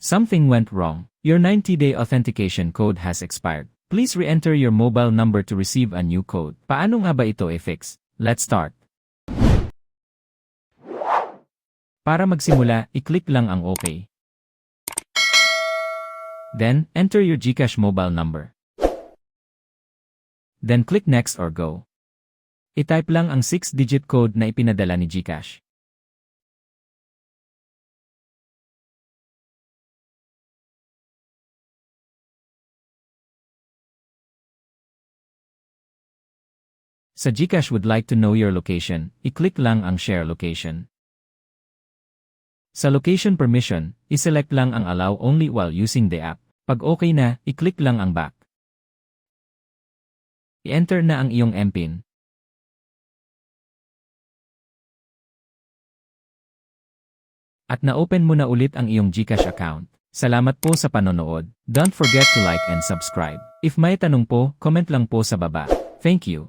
Something went wrong. Your 90-day authentication code has expired. Please re-enter your mobile number to receive a new code. Paano nga ba ito i-fix? Let's start. Para magsimula, i-click lang ang OK. Then, enter your GCash mobile number. Then click Next or Go. I-type lang ang 6-digit code na ipinadala ni GCash. Sa GCash would like to know your location, i-click lang ang Share Location. Sa Location Permission, iselect lang ang Allow only while using the app. Pag okay na, i-click lang ang Back. I-enter na ang iyong MPIN. At na-open mo na ulit ang iyong GCash account. Salamat po sa panonood. Don't forget to like and subscribe. If may tanong po, comment lang po sa baba. Thank you.